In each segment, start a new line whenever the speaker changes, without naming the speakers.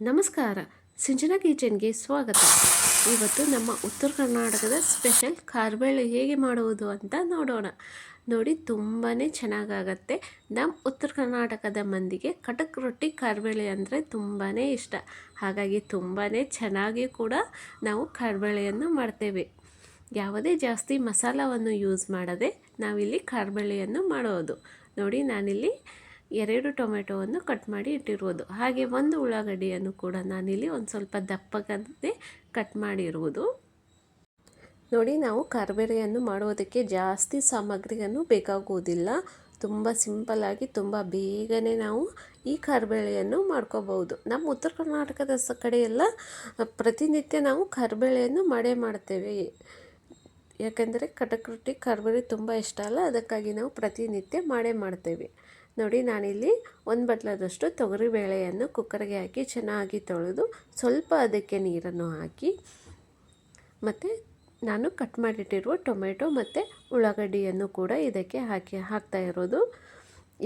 ನಮಸ್ಕಾರ. ಸಿಂಚನ ಕಿಚನ್ಗೆ ಸ್ವಾಗತ. ಇವತ್ತು ನಮ್ಮ ಉತ್ತರ ಕರ್ನಾಟಕದ ಸ್ಪೆಷಲ್ ಕಾರ್ಬೇಳೆ ಹೇಗೆ ಮಾಡುವುದು ಅಂತ ನೋಡೋಣ. ನೋಡಿ ತುಂಬಾ ಚೆನ್ನಾಗಾಗತ್ತೆ. ನಮ್ಮ ಉತ್ತರ ಕರ್ನಾಟಕದ ಮಂದಿಗೆ ಕಟಕ್ ರೊಟ್ಟಿ ಕಾರ್ಬೇಳೆ ಅಂದರೆ ತುಂಬಾ ಇಷ್ಟ. ಹಾಗಾಗಿ ತುಂಬಾ ಚೆನ್ನಾಗಿ ಕೂಡ ನಾವು ಕಾರ್ಬೇಳೆಯನ್ನು ಮಾಡ್ತೇವೆ. ಯಾವುದೇ ಜಾಸ್ತಿ ಮಸಾಲವನ್ನು ಯೂಸ್ ಮಾಡದೆ ನಾವಿಲ್ಲಿ ಕಾರ್ಬೇಳೆಯನ್ನು ಮಾಡೋದು. ನೋಡಿ, ನಾನಿಲ್ಲಿ ಎರಡು ಟೊಮೆಟೊವನ್ನು ಕಟ್ ಮಾಡಿ ಇಟ್ಟಿರುವುದು. ಹಾಗೆ ಒಂದು ಉಳ್ಳಾಗಡ್ಡಿಯನ್ನು ಕೂಡ ನಾನಿಲ್ಲಿ ಒಂದು ಸ್ವಲ್ಪ ದಪ್ಪಗದ್ದೇ ಕಟ್ ಮಾಡಿರುವುದು. ನೋಡಿ, ನಾವು ಕರ್ಬೇರೆಯನ್ನು ಮಾಡುವುದಕ್ಕೆ ಜಾಸ್ತಿ ಸಾಮಗ್ರಿಯನ್ನು ಬೇಕಾಗುವುದಿಲ್ಲ. ತುಂಬ ಸಿಂಪಲ್ಲಾಗಿ ತುಂಬ ಬೇಗನೆ ನಾವು ಈ ಕರ್ಬೇಳೆಯನ್ನು ಮಾಡ್ಕೋಬಹುದು. ನಮ್ಮ ಉತ್ತರ ಕರ್ನಾಟಕದ ಕಡೆಯೆಲ್ಲ ಪ್ರತಿನಿತ್ಯ ನಾವು ಕರ್ಬೇಳೆಯನ್ನು ಮಾಡೇ ಮಾಡ್ತೇವೆ. ಯಾಕೆಂದರೆ ಕಟಕ್ ರೊಟ್ಟಿ ಕರ್ಬೇಳೆ ತುಂಬ ಇಷ್ಟ ಅಲ್ಲ. ಅದಕ್ಕಾಗಿ ನಾವು ಪ್ರತಿನಿತ್ಯ ಮಾಡೇ ಮಾಡ್ತೇವೆ. ನೋಡಿ, ನಾನಿಲ್ಲಿ ಒಂದು ಬಟ್ಲದಷ್ಟು ತೊಗರಿಬೇಳೆಯನ್ನು ಕುಕ್ಕರ್ಗೆ ಹಾಕಿ ಚೆನ್ನಾಗಿ ತೊಳೆದು ಸ್ವಲ್ಪ ಅದಕ್ಕೆ ನೀರನ್ನು ಹಾಕಿ, ಮತ್ತು ನಾನು ಕಟ್ ಮಾಡಿಟ್ಟಿರುವ ಟೊಮೆಟೊ ಮತ್ತು ಉಳ್ಳಾಗಡ್ಡಿಯನ್ನು ಕೂಡ ಇದಕ್ಕೆ ಹಾಕಿ, ಹಾಕ್ತಾ ಇರೋದು.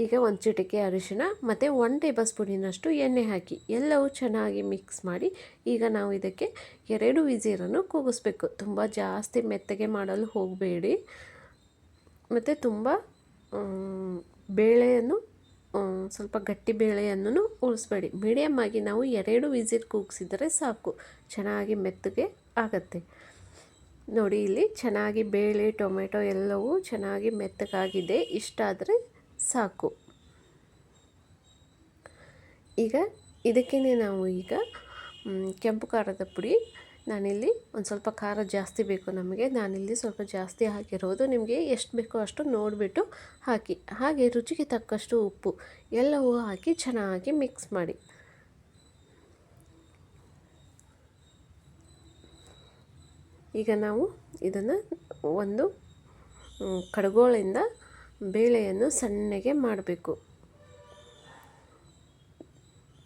ಈಗ ಒಂದು ಚಿಟಿಕೆ ಅರಿಶಿಣ ಮತ್ತು ಒನ್ ಟೇಬಲ್ ಸ್ಪೂನಿನಷ್ಟು ಎಣ್ಣೆ ಹಾಕಿ, ಎಲ್ಲವೂ ಚೆನ್ನಾಗಿ ಮಿಕ್ಸ್ ಮಾಡಿ ಈಗ ನಾವು ಇದಕ್ಕೆ ಎರಡು ವಿಜೀರನ್ನು ಕೂಗಿಸ್ಬೇಕು. ತುಂಬ ಜಾಸ್ತಿ ಮೆತ್ತಗೆ ಮಾಡಲು ಹೋಗಬೇಡಿ. ಮತ್ತು ತುಂಬ ಬೇಳೆಯನ್ನು ಸ್ವಲ್ಪ ಗಟ್ಟಿ ಬೇಳೆಯನ್ನು ಉಳಿಸ್ಬೇಡಿ. ಮೀಡಿಯಮ್ ಆಗಿ ನಾವು ಎರಡು ವಿಸಿಲ್ ಕೂಗಿಸಿದರೆ ಸಾಕು. ಚೆನ್ನಾಗಿ ಮೆತ್ತಗೆ ಆಗತ್ತೆ. ನೋಡಿ, ಇಲ್ಲಿ ಚೆನ್ನಾಗಿ ಬೇಳೆ, ಟೊಮೆಟೊ ಎಲ್ಲವೂ ಚೆನ್ನಾಗಿ ಮೆತ್ತಗಾಗಿದೆ. ಇಷ್ಟಾದರೆ ಸಾಕು. ಈಗ ಇದಕ್ಕೇ ನಾವು ಈಗ ಕೆಂಪು ಖಾರದ ಪುಡಿ ನಾನಿಲ್ಲಿ ಒಂದು ಸ್ವಲ್ಪ ಖಾರ ಜಾಸ್ತಿ ಬೇಕು ನಮಗೆ. ನಾನಿಲ್ಲಿ ಸ್ವಲ್ಪ ಜಾಸ್ತಿ ಹಾಕಿರೋದು. ನಿಮಗೆ ಎಷ್ಟು ಬೇಕೋ ಅಷ್ಟು ನೋಡಿಬಿಟ್ಟು ಹಾಕಿ. ಹಾಗೆ ರುಚಿಗೆ ತಕ್ಕಷ್ಟು ಉಪ್ಪು ಎಲ್ಲವೂ ಹಾಕಿ ಚೆನ್ನಾಗಿ ಮಿಕ್ಸ್ ಮಾಡಿ. ಈಗ ನಾವು ಇದನ್ನು ಒಂದು ಕಡಗೋಳಿಂದ ಬೇಳೆಯನ್ನು ಸಣ್ಣಗೆ ಮಾಡಬೇಕು.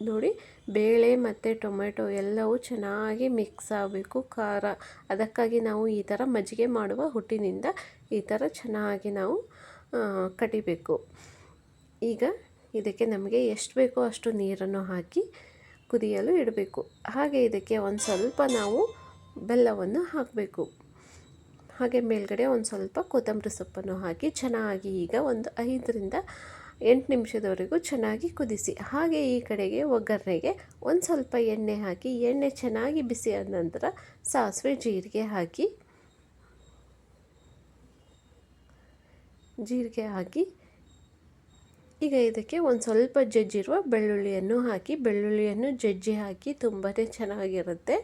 ನೋಡಿ, ಬೇಳೆ ಮತ್ತು ಟೊಮೆಟೊ ಎಲ್ಲವೂ ಚೆನ್ನಾಗಿ ಮಿಕ್ಸ್ ಆಗಬೇಕು. ಖಾರ. ಅದಕ್ಕಾಗಿ ನಾವು ಈ ಥರ ಮಜ್ಜಿಗೆ ಮಾಡುವ ಹುಟ್ಟಿನಿಂದ ಈ ಥರ ಚೆನ್ನಾಗಿ ನಾವು ಕಟಿಬೇಕು ಈಗ ಇದಕ್ಕೆ ನಮಗೆ ಎಷ್ಟು ಬೇಕೋ ಅಷ್ಟು ನೀರನ್ನು ಹಾಕಿ ಕುದಿಯಲು ಇಡಬೇಕು. ಹಾಗೆ ಇದಕ್ಕೆ ಒಂದು ಸ್ವಲ್ಪ ನಾವು ಬೆಲ್ಲವನ್ನು ಹಾಕಬೇಕು. ಹಾಗೆ ಮೇಲ್ಗಡೆ ಒಂದು ಸ್ವಲ್ಪ ಕೊತ್ತಂಬರಿ ಸೊಪ್ಪನ್ನು ಹಾಕಿ ಚೆನ್ನಾಗಿ ಈಗ ಒಂದು ಐದರಿಂದ ಎಂಟು ನಿಮಿಷದವರೆಗೂ ಚೆನ್ನಾಗಿ ಕುದಿಸಿ. ಹಾಗೆ ಈ ಕಡೆಗೆ ಒಗ್ಗರಣೆಗೆ ಒಂದು ಸ್ವಲ್ಪ ಎಣ್ಣೆ ಹಾಕಿ, ಎಣ್ಣೆ ಚೆನ್ನಾಗಿ ಬಿಸಿ ಆದ ನಂತರ ಸಾಸಿವೆ ಜೀರಿಗೆ ಹಾಕಿ ಜೀರಿಗೆ ಹಾಕಿ, ಈಗ ಇದಕ್ಕೆ ಒಂದು ಸ್ವಲ್ಪ ಜಜ್ಜಿರುವ ಬೆಳ್ಳುಳ್ಳಿಯನ್ನು ಹಾಕಿ, ಬೆಳ್ಳುಳ್ಳಿಯನ್ನು ಜಜ್ಜಿ ಹಾಕಿ ತುಂಬಾ ಚೆನ್ನಾಗಿರುತ್ತೆ.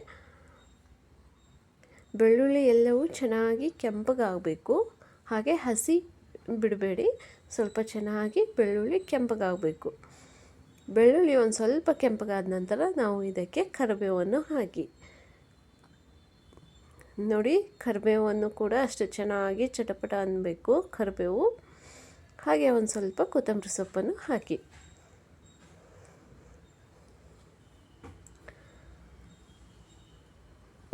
ಬೆಳ್ಳುಳ್ಳಿ ಎಲ್ಲವೂ ಚೆನ್ನಾಗಿ ಕೆಂಪಗಾಗಬೇಕು. ಹಾಗೆ ಹಸಿ ಬಿಡಬೇಡಿ. ಸ್ವಲ್ಪ ಚೆನ್ನಾಗಿ ಬೆಳ್ಳುಳ್ಳಿ ಕೆಂಪಗಾಗಬೇಕು. ಬೆಳ್ಳುಳ್ಳಿ ಒಂದು ಸ್ವಲ್ಪ ಕೆಂಪಗಾದ ನಂತರ ನಾವು ಇದಕ್ಕೆ ಕರಿಬೇವನ್ನು ಹಾಕಿ. ನೋಡಿ, ಕರಿಬೇವನ್ನು ಕೂಡ ಅಷ್ಟು ಚೆನ್ನಾಗಿ ಚಟಪಟ ಅನ್ನಬೇಕು ಕರಿಬೇವು. ಹಾಗೆ ಒಂದು ಸ್ವಲ್ಪ ಕೊತ್ತಂಬರಿ ಸೊಪ್ಪನ್ನು ಹಾಕಿ.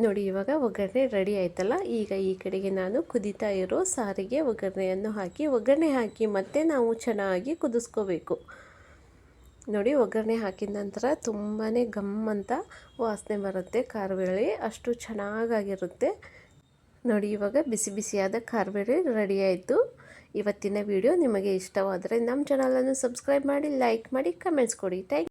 ನೋಡಿ, ಇವಾಗ ಒಗ್ಗರಣೆ ರೆಡಿ ಆಯ್ತಲ್ಲ? ಈಗ ಈ ಕಡೆಗೆ ನಾನು ಕುದೀತಾ ಇರೋ ಸಾರಿಗೆ ಒಗ್ಗರಣೆಯನ್ನು ಹಾಕಿ, ಒಗ್ಗರಣೆ ಹಾಕಿ ಮತ್ತೆ ನಾವು ಚೆನ್ನಾಗಿ ಕುದಿಸ್ಕೋಬೇಕು. ನೋಡಿ, ಒಗ್ಗರಣೆ ಹಾಕಿದ ನಂತರ ತುಂಬಾ ಗಮ್ ಅಂತ ವಾಸನೆ ಬರುತ್ತೆ ಖಾರಬೇಳೆ ಅಷ್ಟು ಚೆನ್ನಾಗಾಗಿರುತ್ತೆ. ನೋಡಿ, ಇವಾಗ ಬಿಸಿ ಬಿಸಿಯಾದ ಖಾರಬೇಳೆ ರೆಡಿ ಆಯಿತು. ಇವತ್ತಿನ ವಿಡಿಯೋ ನಿಮಗೆ ಇಷ್ಟವಾದರೆ ನಮ್ಮ ಚಾನಲನ್ನು ಸಬ್ಸ್ಕ್ರೈಬ್ ಮಾಡಿ ಲೈಕ್ ಮಾಡಿ ಕಮೆಂಟ್ಸ್ ಕೊಡಿ. ಥ್ಯಾಂಕ್